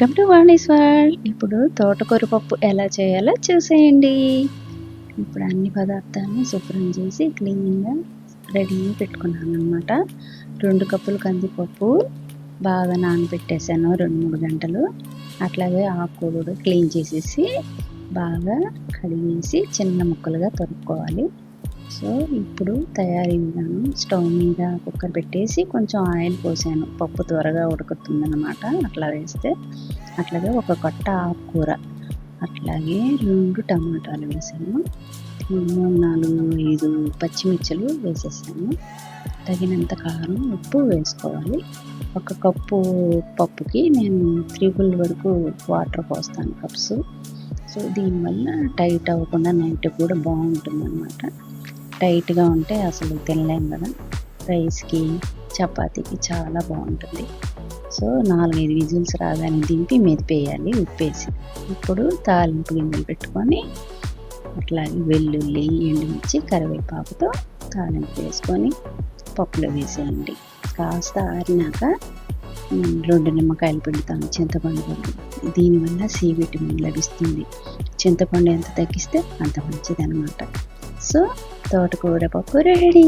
Welcome to Vani's world. ఇప్పుడు తోటకూర పప్పు ఎలా చేయాలో చూసేయండి. ఇప్పుడు అన్ని పదార్థాలను శుభ్రం చేసి క్లీన్గా రెడీ పెట్టుకున్నాను అనమాట రెండు కప్పులు కందిపప్పు బాగా నానబెట్టేసాను రెండు మూడు గంటలు. అట్లాగే ఆకుకూరడు క్లీన్ చేసేసి బాగా కడిగేసి చిన్న ముక్కలుగా తరుక్కోవాలి. సో ఇప్పుడు తయారీ విధానం స్టవ్ మీద కుక్కర్ పెట్టేసి కొంచెం ఆయిల్ పోసాను. పప్పు త్వరగా ఉడుకుతుందన్నమాట. అట్లా వేస్తే అట్లాగే ఒక కట్ట ఆకుకూర అట్లాగే రెండు టమాటాలు వేసాను. మూడు నాలుగు ఐదు పచ్చిమిర్చలు వేసేసాను. తగినంత కారం ఉప్పు వేసుకోవాలి. ఒక కప్పు పప్పుకి నేను త్రిబుల్ వరకు వాటర్ పోస్తాను కప్స్. సో దీనివల్ల టైట్ అవ్వకుండా నైట్ కూడా బాగుంటుంది అనమాట టైట్గా ఉంటే అసలు తినలేం కదా. రైస్కి చపాతీకి చాలా బాగుంటుంది. సో నాలుగైదు విజిల్స్ రాగానే దింపి మెదిపేయాలి ఉప్పేసి. ఇప్పుడు తాలింపు గిన్నెలు పెట్టుకొని అట్లాగే వెల్లుల్లి ఎండుమిర్చి కరివేపాకుతో తాలింపు వేసుకొని పప్పులో వేసేయండి. కాస్త ఆరినాక రెండు నిమ్మకాయలు పెడతాను చింతపండు పండు. దీనివల్ల సి విటమిన్ లభిస్తుంది. చింతపండు ఎంత తగ్గిస్తే అంత మంచిది అనమాట సో తోటకూర పప్పు రెడీ.